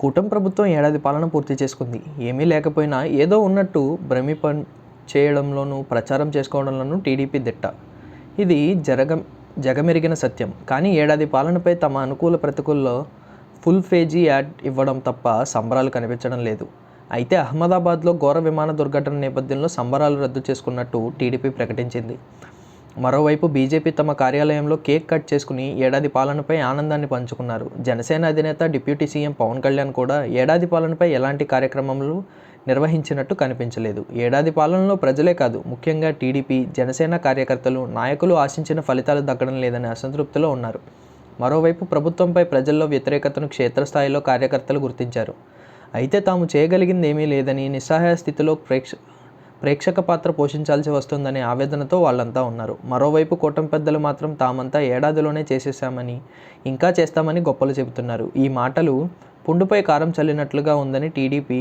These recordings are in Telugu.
కూటమి ప్రభుత్వం ఏడాది పాలన పూర్తి చేసుకుంది. ఏమీ లేకపోయినా ఏదో ఉన్నట్టు భ్రమిప చేయడంలోనూ ప్రచారం చేసుకోవడంలోనూ టీడీపీ దిట్ట. ఇది జరగ జగమెరిగిన సత్యం. కానీ ఏడాది పాలనపై తమ అనుకూల ప్రతికూల్లో ఫుల్ ఫేజీ యాడ్ ఇవ్వడం తప్ప సంబరాలు కనిపించడం లేదు. అయితే అహ్మదాబాద్లో ఘోర విమాన దుర్ఘటన నేపథ్యంలో సంబరాలు రద్దు చేసుకున్నట్టు టీడీపీ ప్రకటించింది. మరోవైపు బీజేపీ తమ కార్యాలయంలో కేక్ కట్ చేసుకుని ఏడాది పాలనపై ఆనందాన్ని పంచుకున్నారు. జనసేన అధినేత డిప్యూటీ సీఎం పవన్ కళ్యాణ్ కూడా ఏడాది పాలనపై ఎలాంటి కార్యక్రమాలు నిర్వహించినట్టు కనిపించలేదు. ఏడాది పాలనలో ప్రజలే కాదు ముఖ్యంగా టీడీపీ జనసేన కార్యకర్తలు నాయకులు ఆశించిన ఫలితాలు దక్కడం లేదనే అసంతృప్తిలో ఉన్నారు. మరోవైపు ప్రభుత్వంపై ప్రజల్లో వ్యతిరేకతను క్షేత్రస్థాయిలో కార్యకర్తలు గుర్తించారు. అయితే తాము చేయగలిగింది ఏమీ లేదని నిస్సహాయ స్థితిలో ప్రేక్ష ప్రేక్షక పాత్ర పోషించాల్సి వస్తుందనే ఆవేదనతో వాళ్ళంతా ఉన్నారు. మరోవైపు కూటమి పెద్దలు మాత్రం తామంతా ఏడాదిలోనే చేసేసామని ఇంకా చేస్తామని గొప్పలు చెబుతున్నారు. ఈ మాటలు పుండుపై కారం చల్లినట్లుగా ఉందని టీడీపీ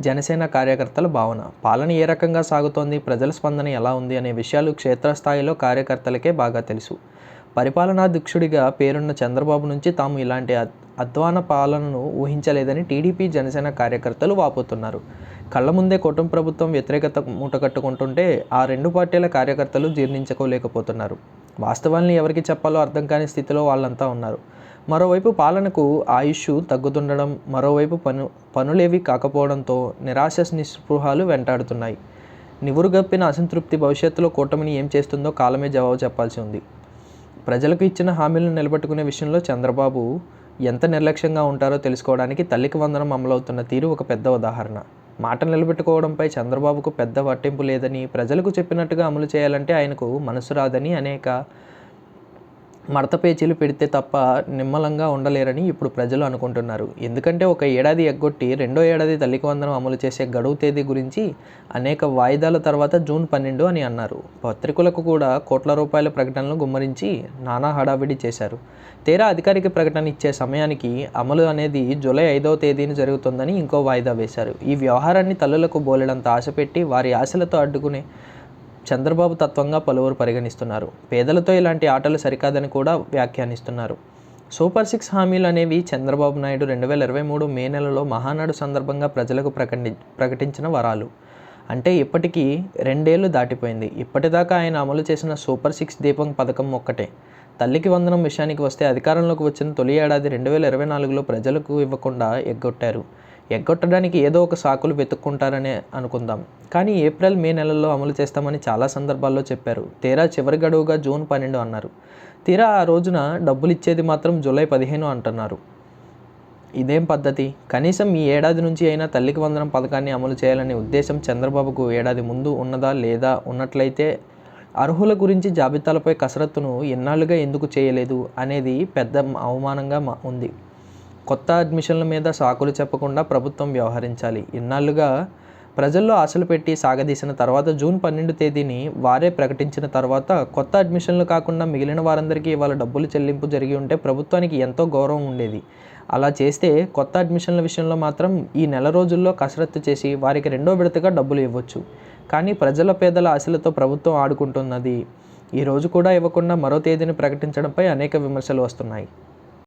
జనసేన కార్యకర్తల భావన. పాలన ఏ రకంగా సాగుతోంది ప్రజల స్పందన ఎలా ఉంది అనే విషయాలు క్షేత్రస్థాయిలో కార్యకర్తలకే బాగా తెలుసు. పరిపాలనాధ్యక్షుడిగా పేరున్న చంద్రబాబు నుంచి తాము ఇలాంటి అధ్వాన పాలనను ఊహించలేదని టీడీపీ జనసేన కార్యకర్తలు వాపోతున్నారు. కళ్ళ ముందే కుటుంబ ప్రభుత్వం వ్యతిరేకత మూటకట్టుకుంటుంటే ఆ రెండు పార్టీల కార్యకర్తలు జీర్ణించుకోలేకపోతున్నారు. వాస్తవాల్ని ఎవరికి చెప్పాలో అర్థం కాని స్థితిలో వాళ్ళంతా ఉన్నారు. మరోవైపు పాలనకు ఆయుష్ తగ్గుతుండడం మరోవైపు పను పనులేవి కాకపోవడంతో నిరాశ నిస్పృహాలు వెంటాడుతున్నాయి. నివురుగప్పిన అసంతృప్తి భవిష్యత్తులో కూటమిని ఏం చేస్తుందో కాలమే జవాబు చెప్పాల్సి ఉంది. ప్రజలకు ఇచ్చిన హామీలను నిలబెట్టుకునే విషయంలో చంద్రబాబు ఎంత నిర్లక్ష్యంగా ఉంటారో తెలుసుకోవడానికి తల్లికి వందనం అమలవుతున్న తీరు ఒక పెద్ద ఉదాహరణ. మాట నిలబెట్టుకోవడంపై చంద్రబాబుకు పెద్ద పట్టింపు లేదని ప్రజలకు చెప్పినట్టుగా అమలు చేయాలంటే ఆయనకు మనసు రాదని అనేక మడత పేచీలు పెడితే తప్ప నిమ్మలంగా ఉండలేరని ఇప్పుడు ప్రజలు అనుకుంటున్నారు. ఎందుకంటే ఒక ఏడాది ఎగ్గొట్టి రెండో ఏడాది తల్లికి వందనం అమలు చేసే గడువు తేదీ గురించి అనేక వాయిదాల తర్వాత జూన్ పన్నెండు అని అన్నారు. పత్రికలకు కూడా కోట్ల రూపాయల ప్రకటనలు గుమ్మరించి నానా హడావిడి చేశారు. తీరా అధికారిక ప్రకటన ఇచ్చే సమయానికి అమలు అనేది జూలై ఐదవ తేదీన జరుగుతుందని ఇంకో వాయిదా వేశారు. ఈ వ్యవహారాన్ని తల్లులకు బోలెడంత ఆశ పెట్టి వారి ఆశలతో అడ్డుకునే చంద్రబాబు తత్వంగా పలువురు పరిగణిస్తున్నారు. పేదలతో ఇలాంటి ఆటలు సరికాదని కూడా వ్యాఖ్యానిస్తున్నారు. సూపర్ సిక్స్ హామీలు అనేవి చంద్రబాబు నాయుడు రెండు వేల ఇరవై మూడు మే నెలలో మహానాడు సందర్భంగా ప్రజలకు ప్రకటి ప్రకటించిన వరాలు. అంటే ఇప్పటికీ రెండేళ్ళు దాటిపోయింది. ఇప్పటిదాకా ఆయన అమలు చేసిన సూపర్ సిక్స్ దీపం పథకం ఒక్కటే. తల్లికి వందనం విషయానికి వస్తే అధికారంలోకి వచ్చిన తొలి ఏడాది రెండు వేల ఇరవై నాలుగులో ప్రజలకు ఇవ్వకుండా ఎగ్గొట్టారు. ఎగ్గొట్టడానికి ఏదో ఒక సాకులు వెతుక్కుంటారనే అనుకుందాం. కానీ ఏప్రిల్ మే నెలల్లో అమలు చేస్తామని చాలా సందర్భాల్లో చెప్పారు. తీరా చివరి గడువుగా జూన్ పన్నెండు అన్నారు. తీరా ఆ రోజున డబ్బులు ఇచ్చేది మాత్రం జూలై పదిహేను అంటున్నారు. ఇదేం పద్ధతి? కనీసం ఈ ఏడాది నుంచి అయినా తల్లికి వందనం పథకాన్ని అమలు చేయాలనే ఉద్దేశం చంద్రబాబుకు ఏడాది ముందు ఉన్నదా లేదా ఉన్నట్లయితే అర్హుల గురించి జాబితాలపై కసరత్తును ఎన్నాళ్ళుగా ఎందుకు చేయలేదు అనేది పెద్ద అవమానంగా ఉంది. కొత్త అడ్మిషన్ల మీద సాకులు చెప్పకుండా ప్రభుత్వం వ్యవహరించాలి. ఇన్నాళ్ళుగా ప్రజల్లో ఆశలు పెట్టి సాగదీసిన తర్వాత జూన్ పన్నెండు తేదీని వారే ప్రకటించిన తర్వాత కొత్త అడ్మిషన్లు కాకుండా మిగిలిన వారందరికీ ఇవాళ డబ్బులు చెల్లింపు జరిగి ఉంటే ప్రభుత్వానికి ఎంతో గౌరవం ఉండేది. అలా చేస్తే కొత్త అడ్మిషన్ల విషయంలో మాత్రం ఈ నెల రోజుల్లో కసరత్తు చేసి వారికి రెండో విడతగా డబ్బులు ఇవ్వచ్చు. కానీ ప్రజల పేదల ఆశలతో ప్రభుత్వం ఆడుకుంటున్నది. ఈ రోజు కూడా ఇవ్వకుండా మరో తేదీని ప్రకటించడంపై అనేక విమర్శలు వస్తున్నాయి.